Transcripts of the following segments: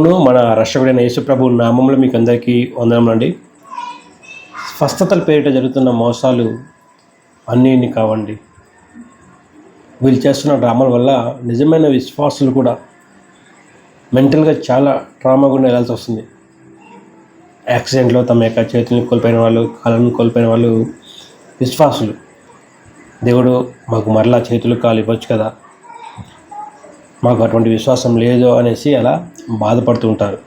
అవును, మన రక్షకుడైన యేసుప్రభు నామంలో మీకు అందరికీ వందనములండి. స్వస్థతల పేరిట జరుగుతున్న మోసాలు అన్నీ కావండి. వీళ్ళు చేస్తున్న డ్రామాల వల్ల నిజమైన విశ్వాసులు కూడా మెంటల్గా చాలా ట్రామా గుండా వెళ్ళాల్సి వస్తుంది. యాక్సిడెంట్లో తమ యొక్క చేతులను కోల్పోయిన వాళ్ళు కాళ్ళను కోల్పోయిన వాళ్ళు విశ్వాసులు. దేవుడు మాకు మరలా చేతులు కాలు ఇవ్వచ్చు కదా? మాకు అటువంటి విశ్వాసం లేదు అనేసి అలా బాధపడుతూ ఉంటారు.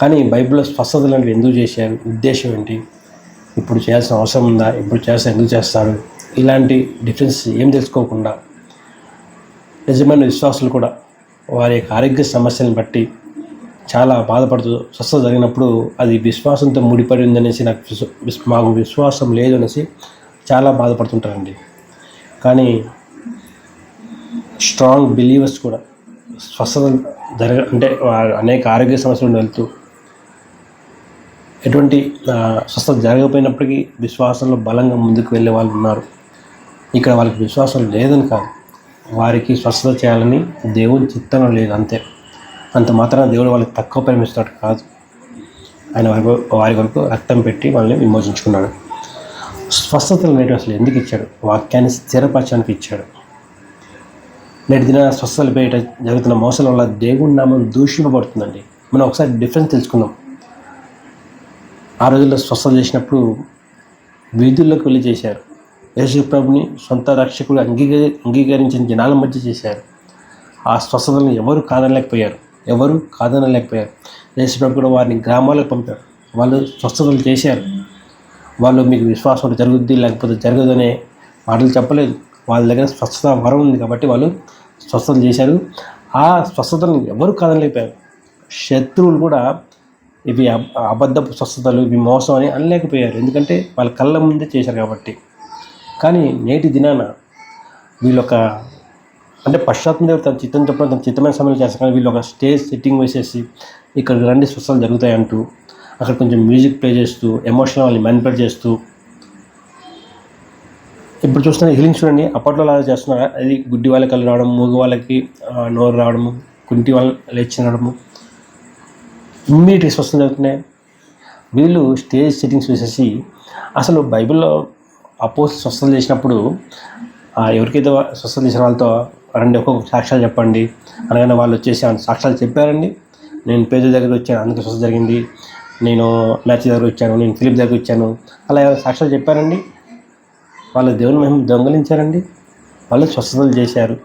కానీ బైబిల్లో స్పష్టత లాంటివి ఎందుకు చేశారు? ఉద్దేశం ఏంటి? ఇప్పుడు చేయాల్సిన అవసరం ఉందా? ఇప్పుడు చేస్తే ఎందుకు చేస్తారు? ఇలాంటి డిఫరెన్స్ ఏం తెలుసుకోకుండా నిజమైన విశ్వాసులు కూడా వారి యొక్క ఆరోగ్య సమస్యలను బట్టి చాలా బాధపడుతూ స్వస్థత జరిగినప్పుడు అది విశ్వాసంతో ముడిపడి ఉందనేసి నాకు మాకు విశ్వాసం లేదు అనేసి చాలా బాధపడుతుంటారండి. కానీ స్ట్రాంగ్ బిలీవర్స్ కూడా స్వస్థత జరగ అంటే అనేక ఆరోగ్య సమస్యలు వెళ్తూ ఎటువంటి స్వస్థత జరగకపోయినప్పటికీ విశ్వాసంలో బలంగా ముందుకు వెళ్ళే వాళ్ళు ఉన్నారు. ఇక్కడ వాళ్ళకి విశ్వాసం లేదని కాదు. వారికి స్వస్థత చేయాలని దేవుని చిత్తంలో లేదు అంతే. అంత మాత్రాన దేవుడు వాళ్ళకి తక్కువ ప్రేమిస్తాడు కాదు. ఆయన వారి వారి వరకు రక్తం పెట్టి వాళ్ళని విమోచించుకున్నాడు. స్వస్థతలు నేటి అసలు ఎందుకు ఇచ్చాడు? వాక్యాన్ని స్థిరపరచడానికి ఇచ్చాడు. నేటి దిన స్వస్థలు పేరిట జరుగుతున్న మోసాల వల్ల దేవుని నామం దూషింపబడుతుందండి. మనం ఒకసారి డిఫరెన్స్ తెలుసుకుందాం. ఆ రోజుల్లో స్వస్థత చేసినప్పుడు వీధుల్లోకి వెళ్ళి చేశారు. యేసు ప్రభుని సొంత రక్షకుడు అంగీకరి అంగీకరించిన జనాల మధ్య చేశారు. ఆ స్వస్థతలను ఎవరు కాదనలేకపోయారు. ఎవరు కాదనలేకపోయారు. యేసు ప్రభు కూడా వారిని గ్రామాలకు పంపారు. వాళ్ళు స్వస్థతలు చేశారు. వాళ్ళు మీకు విశ్వాసం జరుగుద్ది లేకపోతే జరగదు అనే మాటలు చెప్పలేదు. వాళ్ళ దగ్గర స్వస్థత వరం ఉంది కాబట్టి వాళ్ళు స్వస్థత చేశారు. ఆ స్వస్థతను ఎవరు కాదనలేకపోయారు. శత్రువులు కూడా ఇవి అబ్- అబద్ధపు స్వస్థతలు ఇవి మోసం అని అనలేకపోయారు. ఎందుకంటే వాళ్ళ కళ్ళ ముందే చేశారు కాబట్టి. కానీ నేటి దినాన వీళ్ళొక అంటే పశ్చాత్తం తన చిత్తం చెప్పడం తన చిత్తమైన సమయంలో చేస్తారు కానీ వీళ్ళు ఒక స్టేజ్ సెట్టింగ్ వేసేసి ఇక్కడ రండి స్వస్థలు జరుగుతాయి అంటూ అక్కడ కొంచెం మ్యూజిక్ ప్లే చేస్తూ ఎమోషనల్ వాళ్ళని మ్యానిపులేట్ చేస్తూ ఇప్పుడు చూస్తున్న హీలింగ్ చూడండి అప్పట్లో అలా చేస్తున్నారు? అది గుడ్డి వాళ్ళకి కళ్ళు రావడం మూగు వాళ్ళకి నోరు రావడము కుంటి వాళ్ళు లేచి రావడము ఇమ్మీడియట్ స్వస్థం జరుగుతున్నాయి. వీళ్ళు స్టేజ్ సెట్టింగ్స్ వేసేసి అసలు బైబిల్లో అపోజ్ స్వస్థత చేసినప్పుడు ఎవరికైతే స్వస్థత చేసిన వాళ్ళతో రండి ఒక్కొక్క సాక్ష్యాలు చెప్పండి. అనగానే వాళ్ళు వచ్చేసి "ఆ, సాక్ష్యాలు చెప్పారండి. నేను పేద దగ్గర వచ్చాను అందుకే స్వస్థత జరిగింది. నేను మ్యాచ్ దగ్గర వచ్చాను నేను ఫిలిప్ దగ్గర వచ్చాను. అలా ఎవరు సాక్ష్యాలు చెప్పారండి? వాళ్ళు దేవుని మేము దొంగలించారండి. వాళ్ళు స్వస్థతలు చేశారు.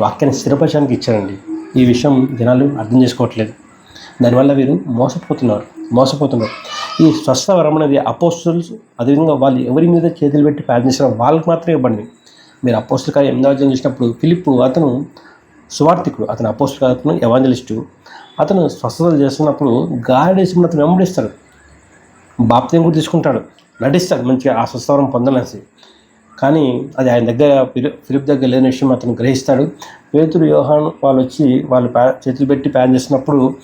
వాక్యాన్ని స్థిరపరచడానికి ఇచ్చారండి. ఈ విషయం జనాలు అర్థం చేసుకోవట్లేదు. దానివల్ల వీరు మోసపోతున్నారు. మోసపోతున్నారు. ఈ స్వస్థ వరం అనేది అపోస్టల్స్ అదేవిధంగా వాళ్ళు ఎవరి మీద చేతులు పెట్టి ప్రార్థించిన వాళ్ళకి మాత్రమే ఇవ్వండి. మీరు అపోస్టుల కార్యం ఎనిమిదవ చేసినప్పుడు ఫిలిప్పు ఫిలిప్ అతను సువార్థికుడు. అతను అపోస్టుల అతను ఎవాంజలిస్టు. అతను స్వస్థతలు చేస్తున్నప్పుడు గాడేసి అతను వెంబడిస్తాడు. బాప్త్యం కూడా తీసుకుంటాడు. నటిస్తాడు. మంచిగా ఆ స్వస్థవరం పొందలేసి కానీ అది ఆయన దగ్గర ఫిలిప్ దగ్గర లేని విషయం అతను గ్రహిస్తాడు. పేతురు యోహాన్ వాళ్ళు వచ్చి వాళ్ళు ప్యా చేతులు పెట్టి ప్యాన్ చేసినప్పుడు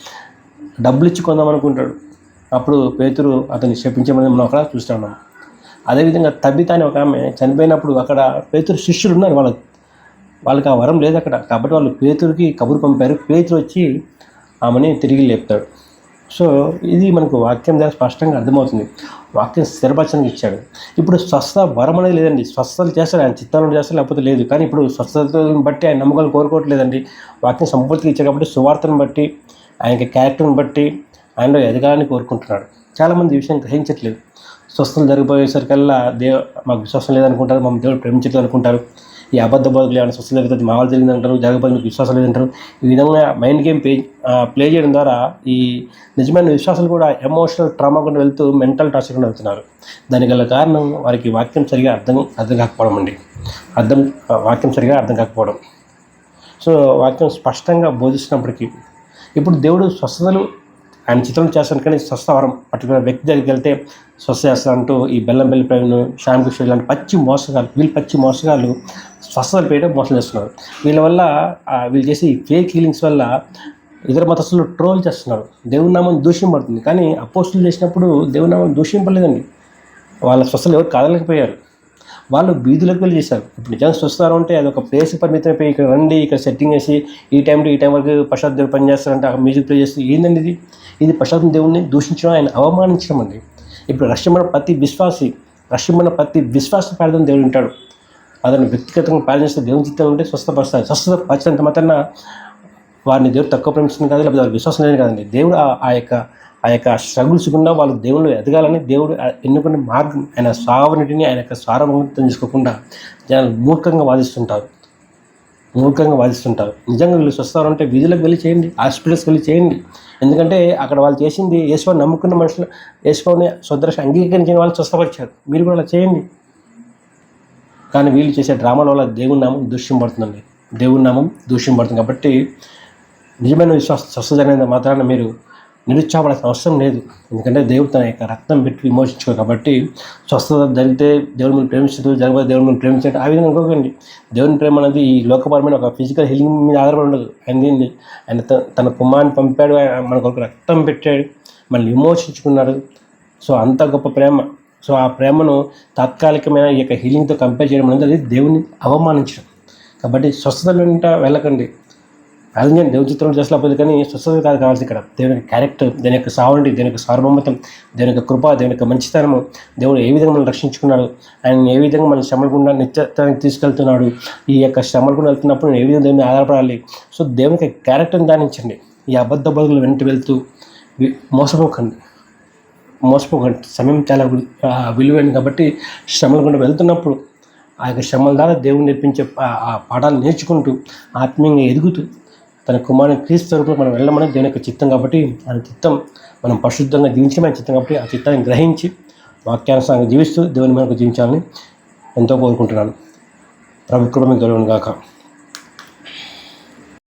డబ్బులు ఇచ్చి కొందామనుకుంటాడు. అప్పుడు పేతురు అతన్ని శపించమని మనం అక్కడ చూస్తాను అదేవిధంగా తబిత అని ఒక ఆమె చనిపోయినప్పుడు అక్కడ పేతురు శిష్యులు ఉన్నారు వాళ్ళ వాళ్ళకి ఆ వరం లేదు అక్కడ. కాబట్టి వాళ్ళు పేతురికి కబురు పంపారు. పేతురు వచ్చి ఆమెని తిరిగి లేపుతాడు. సో ఇది మనకు వాక్యం ద్వారా స్పష్టంగా అర్థమవుతుంది. వాక్యం స్థిరపరచడానికి ఇచ్చాడు. ఇప్పుడు స్వస్థ వరం అనేది లేదండి. స్వస్థతలు చేస్తాడు. ఆయన చిత్తాలను చేస్తాడు. లేకపోతే లేదు. కానీ ఇప్పుడు స్వస్థతను బట్టి ఆయన నమ్మకాలు కోరుకోవట్లేదండి. వాక్యం సంపూర్తిగా ఇచ్చాడు కాబట్టి సువార్తను బట్టి ఆయన క్యారెక్టర్ని బట్టి ఆయనలో ఎదగాలని కోరుకుంటున్నాడు. చాలామంది ఈ విషయం గ్రహించట్లేదు. స్వస్థలు జరిగిపోయేసరికల్లా దేవ మాకు విశ్వాసం లేదనుకుంటారు. మా దేవుడు ప్రేమించట్లేదు అనుకుంటారు ఈ అబద్ధ బదులు ఏమైనా స్వస్థత జరుగుతుంది మా వాళ్ళు జరిగింది అంటారు జరగకపోతే మీకు విశ్వాసం లేదంటారు. ఈ విధంగా మైండ్ గేమ్ ప్లే ప్లే చేయడం ద్వారా ఈ నిజమైన విశ్వాసాలు కూడా ఎమోషనల్ ట్రామా కూడా వెళ్తూ మెంటల్ టార్చర్ కూడా వెళ్తున్నారు. దానికి గల కారణం వారికి వాక్యం సరిగా అర్థం అర్థం కాకపోవడం అండి. అర్థం వాక్యం సరిగా అర్థం కాకపోవడం. సో వాక్యం స్పష్టంగా బోధిస్తున్నప్పటికీ ఇప్పుడు దేవుడు స్వస్థతలు ఆయన చిత్రం చేస్తాను కానీ స్వస్థవరం పర్టికులర్ వ్యక్తి దగ్గరికి వెళ్తే స్వస్థ చేస్తాను అంటూ ఈ బెల్లం బెల్లి ప్రవీణ్ శ్యామకృష్ణ ఇలాంటి పచ్చి మోసగాలు వీళ్ళు పచ్చి మోసగాళ్ళు స్వస్థతలు పేయడం మోసం చేస్తున్నారు. వీళ్ళ వల్ల వీళ్ళు చేసి ఫేక్ హీలింగ్స్ వల్ల ఇతర మతస్థులు ట్రోల్ చేస్తున్నారు. దేవుని నామం దూషింపడుతుంది కానీ అపోస్టులు చేసినప్పుడు దేవుని నామం దూషింపలేదండి. వాళ్ళ స్వస్థలు ఎవరు కాదలేకపోయారు వాళ్ళు వీధులకు వెళ్ళి చేశారు. ఇప్పుడు నిజంగా చూస్తారు అంటే అది ఒక ప్లేస్ పరిమితమైపోయి ఇక్కడ రండి ఇక్కడ సెట్టింగ్ వేసి ఈ టైం టు ఈ టైం వరకు ప్రసాద్ దగ్గర పని అక్కడ మ్యూజిక్ ప్లే చేస్తే ఏందండి ఇది? ఇది ప్రసాద్ దేవుడిని దూషించడం ఆయన అవమానించడం అండి. ఇప్పుడు రష్యమైన ప్రతి విశ్వాసి రష్యమైన ప్రతి విశ్వాస ప్రార్థన దేవుడు ఉంటాడు అతను వ్యక్తిగతంగా ప్రార్థిస్తే దేవుని చిత్తం ఉంటే స్వస్థపరుస్తాడు. స్వస్థత పరిచినంత మాత్రాన వారిని దేవుడు తక్కువ ప్రేమిస్తుంది కాదు లేకపోతే వారి విశ్వాసం లేదు కదండి. దేవుడు ఆ- యొక్క ఆ యొక్క స్ట్రగుల్స్ గుండా వాళ్ళు దేవుళ్ళు ఎదగాలని దేవుడు ఆ ఎన్నుకున్న మార్గం ఆయన సావనిటిని ఆయన యొక్క సారభంగం తెలుసుకోకుండా జనాలు మూర్ఖంగా వాదిస్తుంటారు. మూర్ఖంగా వాదిస్తుంటారు. నిజంగా వీళ్ళు స్వస్థారంటే వీధులకు వెళ్ళి చేయండి హాస్పిటల్స్కి వెళ్ళి చేయండి. ఎందుకంటే అక్కడ వాళ్ళు చేసింది యేసువాన్ని నమ్ముకున్న మనుషులు యేసువాన్ని స్వదర్శ అంగీకరించిన వాళ్ళు స్వస్థపరిచారు. మీరు కూడా అలా చేయండి. కానీ వీళ్ళు చేసే డ్రామాల వల్ల దేవుని నామం దూష్యంపడుతుందండి దేవుని నామం దూష్యం పడుతుంది కాబట్టి నిజమైన విశ్వాస స్వస్థత అనేది మాత్రాన మీరు నిరుత్సాహపడాల్సిన అవసరం లేదు. ఎందుకంటే దేవుడు తన యొక్క రక్తం పెట్టి విమోచించుకో కాబట్టి స్వస్థత జరిగితే దేవుని మీరు ప్రేమించదు జరగదు దేవుని మీరు ప్రేమించదు. ఆ విధంగా అనుకోకండి. దేవుని ప్రేమ అనేది ఈ లోకపరమైన ఒక ఫిజికల్ హీలింగ్ మీద ఆధారపడి ఉండదు. ఆయన దీన్ని ఆయన తన కుమారుని పంపాడు ఆయన మన కొరకు రక్తం పెట్టాడు మనల్ని విమోచించుకున్నాడు. సో అంత గొప్ప ప్రేమ. సో ఆ ప్రేమను తాత్కాలికమైన ఈ యొక్క హీలింగ్తో కంపేర్ చేయడం అనేది దేవుని అవమానించడం. కాబట్టి స్వస్థత వెంట వెళ్ళకండి. ప్రార్థన చేయండి దేవుని చిత్రం చేసలేకపోతే కానీ స్వస్థత కాదు కావాల్సి ఇక్కడ. దేవుని యొక్క క్యారెక్టర్ దేని యొక్క సావరణి దేని యొక్క సార్వభౌమతం దేని యొక్క కృప దేని యొక్క మంచితనము దేవుడు ఏ విధంగా మనం రక్షించుకున్నాడు ఆయన ఏ విధంగా మన శ్రమలకుండా నిత్యత్వానికి తీసుకెళ్తున్నాడు ఈ యొక్క శ్రమలకుండా వెళ్తున్నప్పుడు నేను ఏ విధంగా దేవుని ఆధారపడాలి? సో దేవుని యొక్క క్యారెక్టర్ని దానించండి ఈ అబద్ధ బదులు వెంట వెళ్తూ మోసపోకండి. మోసపోకండి. సమయం చాలా విలువైంది విలువైనది కాబట్టి శ్రమలకుండా వెళ్తున్నప్పుడు ఆ యొక్క శ్రమల ద్వారా దేవుడు నేర్పించే ఆ పాఠాలు నేర్చుకుంటూ ఆత్మీయంగా ఎదుగుతూ తన కుమారుని క్రీస్తు స్వరూపంలో మనం వెళ్ళమని దేవుని యొక్క చిత్తం కాబట్టి ఆయన చిత్తం మనం పరిశుద్ధంగా జీవించమని చిత్తం కాబట్టి ఆ చిత్తాన్ని గ్రహించి వాక్యానుసారంగా జీవిస్తూ దేవుని మనకు జీవించాలని ఎంతో కోరుకుంటున్నాను. ప్రభు కృప మీకు గాక.